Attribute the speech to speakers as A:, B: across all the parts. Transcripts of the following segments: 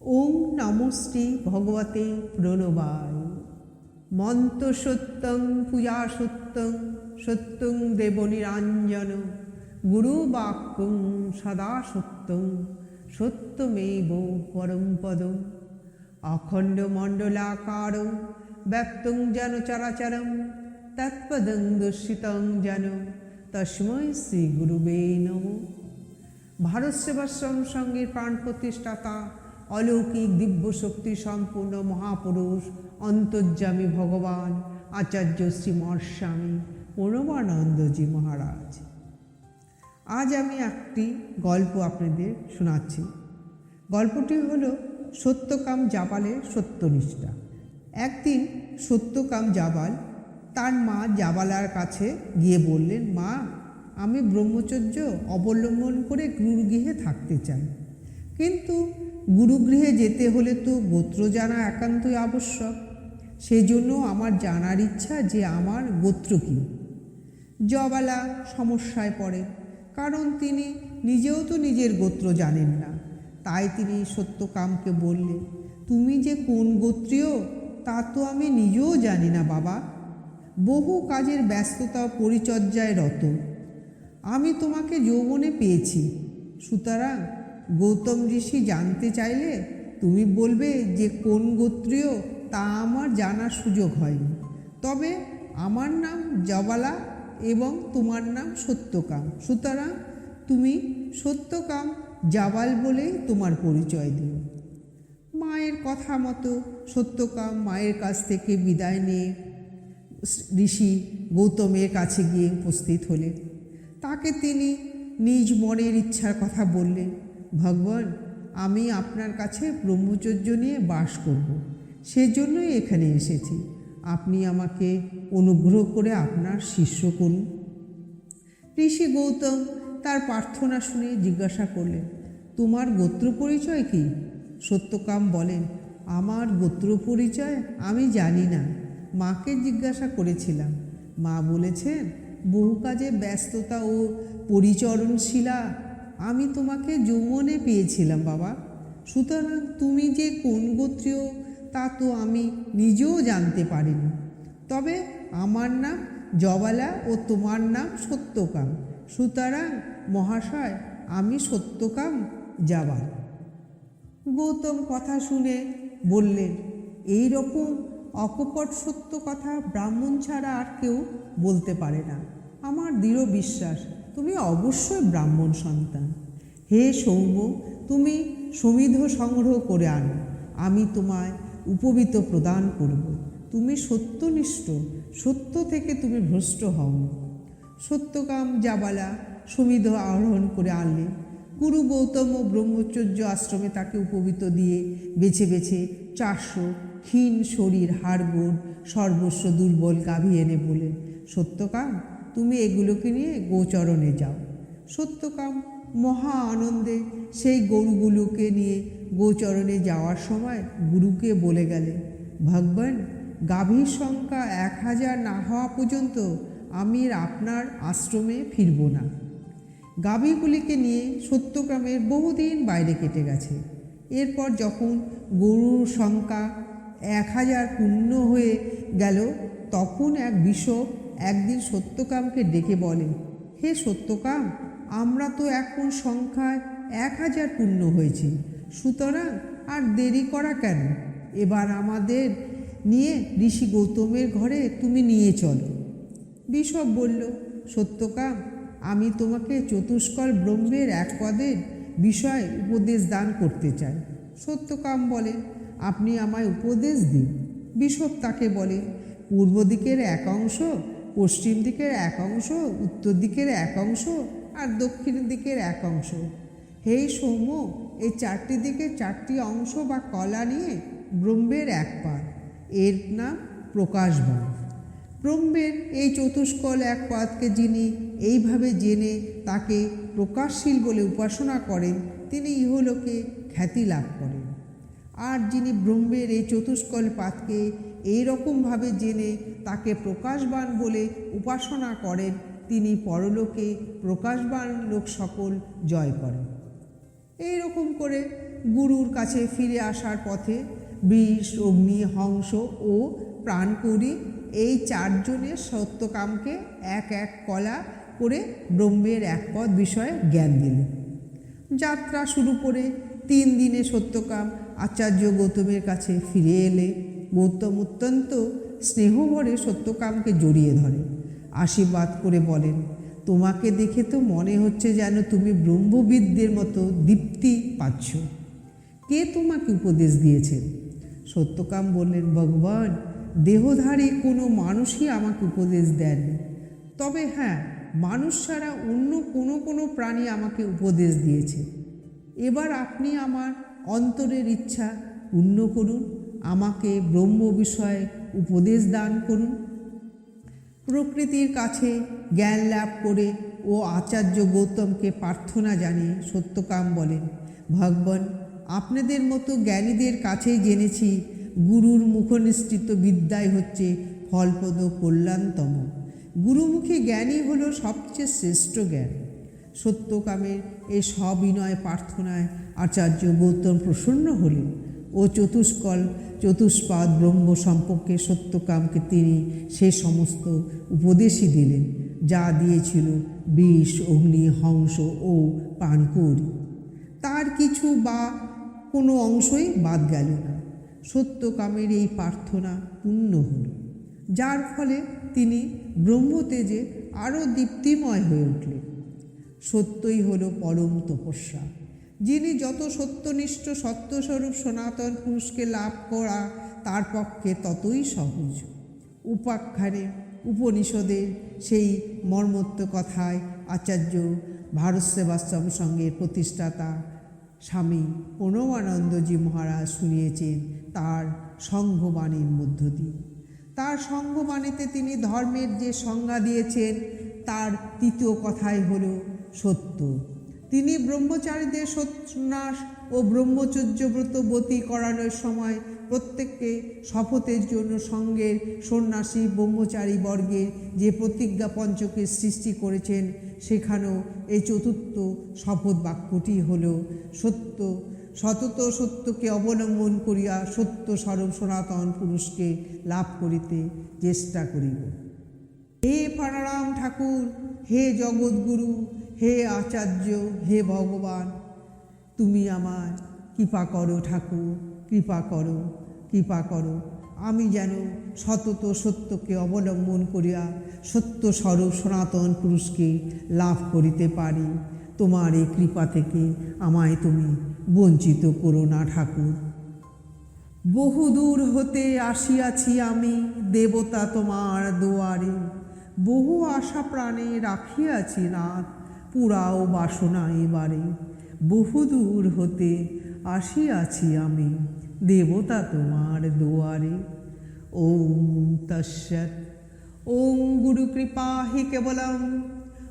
A: ওং নমস্তে ভগবতে প্রণবায়। মন্ত সত্যং পূজা সত্যং সত্যং দেব নিরঞ্জন গুরু বাক্যং সদা সত্যং সত্যমেব পরম পদম। অখণ্ড মণ্ডলাকারং ব্যক্তং যেন চরাচরম, তৎপদং দর্শিতং যেন। তস্মৈ শ্রী গুরুবে নমঃ। ভারত সেবাশ্রম প্রাণ প্রতিষ্ঠাতা অলৌকিক দিব্য শক্তি সম্পূর্ণ মহাপুরুষ, অন্তর্যামী ভগবান, আচার্য শ্রীমর স্বামী প্রণবানন্দজি মহারাজ। আজ আমি একটি গল্প আপনাদের শোনাচ্ছি। গল্পটি হল সত্যকাম জাবালের সত্যনিষ্ঠা। একদিন সত্যকাম জাবাল তার মা জাবালার কাছে গিয়ে বললেন, মা, আমি ব্রহ্মচর্য অবলম্বন করে গুরুগৃহে থাকতে চাই। কিন্তু গুরুগৃহে যেতে হলে তো গোত্র জানা একান্তই আবশ্যক। সেজন্য আমার জানার ইচ্ছা যে আমার গোত্র কী? জবালা সমস্যায় পড়ে, কারণ তিনি নিজেও তো নিজের গোত্র জানেন না। তাই তিনি সত্যকামকে বললেন তুমি যে কোন গোত্রীয়, তা তো আমি নিজেও জানি না বাবা। বহু কাজের ব্যস্ততা পরিচর্যায় রত। আমি তোমাকে যৌবনে পেয়েছি। সুতরাং গৌতম ঋষি জানতে চাইলে তুমি বলবে যে কোন গোত্রীয় তা আমার জানার সুযোগ হয়নি। তবে আমার নাম জবালা এবং তোমার নাম সত্যকাম। সুতরাং তুমি সত্যকাম জাবাল বলেই তোমার পরিচয় দিও। মায়ের কথা মতো সত্যকাম মায়ের কাছ থেকে বিদায় নিয়ে ঋষি গৌতমের কাছে গিয়ে উপস্থিত হলেন। তাকে তিনি নিজ মনের ইচ্ছার কথা বললেন। ভগবান আমি আপনার কাছে ব্রহ্মচর্য নিয়ে বাস করব। সেজন্যই এখানে এসেছি। আপনি আমাকে অনুগ্রহ করে আপনার শিষ্য করুন। ঋষি গৌতম তার প্রার্থনা শুনে জিজ্ঞাসা করলেন, তোমার গোত্র পরিচয় কি? সত্যকাম বলেন, আমার গোত্র পরিচয় আমি জানি না। মাকে জিজ্ঞাসা করেছিলাম। মা বলেছেন, বহু কাজে ব্যস্ততা ও পরিচরণশীলা আমি তোমাকে যৌবনে পেয়েছিলাম, বাবা। সুতরাং তুমি যে কোন গোত্রীয়, তা তো আমি নিজেও জানতে পারিনি। তবে আমার নাম জবালা ও তোমার নাম সত্যকাম। সুতরাং মহাশয়, আমি সত্যকাম যাবার গৌতম কথা শুনে বললেন, এই রকম অকপট সত্য কথা ব্রাহ্মণ ছাড়া আর কেউ বলতে পারে না। আমার দৃঢ় বিশ্বাস তুমি অবশ্যই ব্রাহ্মণ সন্তান। হে সৌম্য, তুমি সমিধ সংগ্রহ করে আনো। আমি তোমায় উপবিত প্রদান করব। তুমি সত্যনিষ্ঠ, সত্য থেকে তুমি ভ্রষ্ট হও সত্যকাম জাবালা সমিধ আহরণ করে আনলেন গুরু গৌতম ব্রহ্মচর্য আশ্রমে তাকে উপবিত দিয়ে বেছে বেছে চারশো ক্ষীণ শরীর, হাড়গোড় সর্বস্ব দুর্বল গাভী এনে বলে সত্যকাম? তুমি এগুলোকে নিয়ে গোচরণে যাও। সত্যকাম মহা আনন্দে সেই গরুগুলোকে নিয়ে গোচরণে যাওয়ার সময় গুরুকে বলে গেলেন ভগবান, গাভীর সংখ্যা এক হাজার না হওয়া পর্যন্ত আমি আপনার আশ্রমে ফিরব না। গাভীগুলিকে নিয়ে সত্যক্রমের বহুদিন বাইরে কেটে গেছে। এরপর যখন গরুর সংখ্যা এক হাজার পূর্ণ হয়ে গেল, তখন এক বিশপ একদিন সত্যকামকে ডেকে বলে হে সত্যকাম, আমরা তো এখন সংখ্যায় এক হাজার পূর্ণ হয়েছি, সুতরাং আর দেরি করা কেন? এবার আমাদের নিয়ে ঋষি গৌতমের ঘরে তুমি নিয়ে চলো। বিশপ বলল, সত্যকাম, আমি তোমাকে চতুষ্কল ব্রহ্মের এক পদের বিষয় উপদেশ দান করতে চাই। সত্যকাম বলে, আপনি আমায় উপদেশ দিন। বিশপ তাকে বলে পূর্ব দিকের এক অংশ পশ্চিম দিকের এক অংশ, উত্তর দিকের এক অংশ আর দক্ষিণ দিকের এক অংশ। হে সৌম্য, এই চারটি দিকে চারটি অংশ বা কলা নিয়ে ব্রহ্মের এক পাত এর নাম প্রকাশবাণ ব্রহ্মের এই চতুষ্কল এক পাদকে যিনি এইভাবে জেনে তাকে প্রকাশশীল বলে উপাসনা করেন, তিনি ইহলোকে খ্যাতি লাভ করেন। আর যিনি ব্রহ্মের এই চতুষ্কল পাতকে এই রকমভাবে জেনে তাকে প্রকাশবান বলে উপাসনা করেন তিনি পরলোকে প্রকাশবান লোক সকল জয় করেন। এই রকম করে গুরুর কাছে ফিরে আসার পথে বিষ, অগ্নি, হংস ও প্রাণকৌরী এই চারজনের সত্যকামকে এক এক কলা করে ব্রহ্মের এক পদ বিষয়ে জ্ঞান দিলেন। যাত্রা শুরু করে তিন দিনে সত্যকাম আচার্য গৌতমের কাছে ফিরে এলে গৌতম অত্যন্ত স্নেহভরে সত্যকামকে জড়িয়ে ধরে। আশীর্বাদ করে বলেন, তোমাকে দেখে তো মনে হচ্ছে যেন তুমি ব্রহ্মবিদদের মতো দীপ্তি পাচ্ছ। কে তোমাকে উপদেশ দিয়েছেন সত্যকাম বললেন, ভগবান, দেহধারী কোনো মানুষই আমাকে উপদেশ দেন তবে হ্যাঁ মানুষ ছাড়া অন্য কোনো কোনো প্রাণী আমাকে উপদেশ দিয়েছে। এবার আপনি আমার অন্তরের ইচ্ছা পূর্ণ করুন। আমাকে ব্রহ্ম বিষয়ে উপদেশ দান করুন। প্রকৃতির কাছে জ্ঞান লাভ করে ও আচার্য গৌতমকে প্রার্থনা জানিয়ে সত্যকাম বলেন। ভগবান, আপনাদের মতো জ্ঞানীদের কাছেই জেনেছি গুরুর মুখনিষ্ঠিত বিদ্যাই হচ্ছে ফলপ্রদ কল্যাণতম। গুরুমুখী জ্ঞানই হল সবচেয়ে শ্রেষ্ঠ জ্ঞান। সত্যকামের এই সবিনয় প্রার্থনায় আচার্য গৌতম প্রসন্ন হলেন। ও চতুষ্কল, চতুষ্পাদ ব্রহ্ম সম্পর্কে সত্যকামকে তিনি সে সমস্ত উপদেশই দিলেন, যা দিয়েছিল বিষ, অগ্নি, হংস ও প্রাণকৌরী তার কিছু বা কোনো অংশই বাদ গেল না। সত্যকামের এই প্রার্থনা পূর্ণ হল, যার ফলে তিনি ব্রহ্মতেজে আরও দীপ্তিময় হয়ে উঠলেন। সত্যই হল পরম তপস্যা। যিনি যত সত্যনিষ্ঠ, সত্যস্বরূপ, সনাতন পুরুষকে লাভ করা, তার পক্ষে ততই সহজ। উপাখ্যানে উপনিষদের সেই মর্মত্ব কথায় আচার্য ভারত সেবাশ্রম সঙ্গের প্রতিষ্ঠাতা স্বামী প্রণবানন্দজি মহারাজ শুনিয়েছেন তার সঙ্ঘবাণীর মধ্য দিয়ে। তার সঙ্ঘবাণীতে তিনি ধর্মের যে সংজ্ঞা দিয়েছেন, তার তৃতীয় কথাই হল সত্য। তিনি ব্রহ্মচারীদের সন্ন্যাস ও ব্রহ্মচর্যব্রত বতী করানোর সময় প্রত্যেককে শপথের জন্য সঙ্গের সন্ন্যাসী ব্রহ্মচারী বর্গের যে প্রতিজ্ঞা পঞ্চকে সৃষ্টি করেছেন, সেখানেও এই চতুর্থ শপথ বাক্যটি হল, সত্য, সতত সত্যকে অবলম্বন করিয়া সত্য স্বরূপ সনাতন পুরুষকে লাভ করিতে চেষ্টা করিব। হে প্রাণারাম ঠাকুর, হে জগৎগুরু হে আচার্য, হে ভগবান, তুমি আমার কৃপা করো ঠাকুর, কৃপা করো কৃপা করো। আমি যেন সতত সত্যকে অবলম্বন করিয়া সত্য স্বরূপ সনাতন পুরুষকে লাভ করিতে পারি। তোমার এই কৃপা থেকে আমায় তুমি বঞ্চিত করো না ঠাকুর। বহুদূর হতে আসিয়াছি আমি দেবতা তোমার দুয়ারে। বহু আশা প্রাণে রাখিয়াছি নাথ পুরাও বাসনা এবারে। বহুদূর হতে আসিয়াছি আমি, দেবতা তোমার দুয়ারে। ওম তস্য ওম গুরু কৃপাহি কেবলম।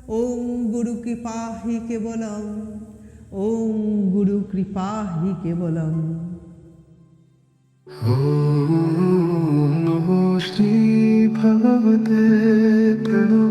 A: ওম গুরু কৃপাহি কেবলম। ওম গুরু কৃপাহি হি কেবলম
B: শ্রী ভগবতে প্রণব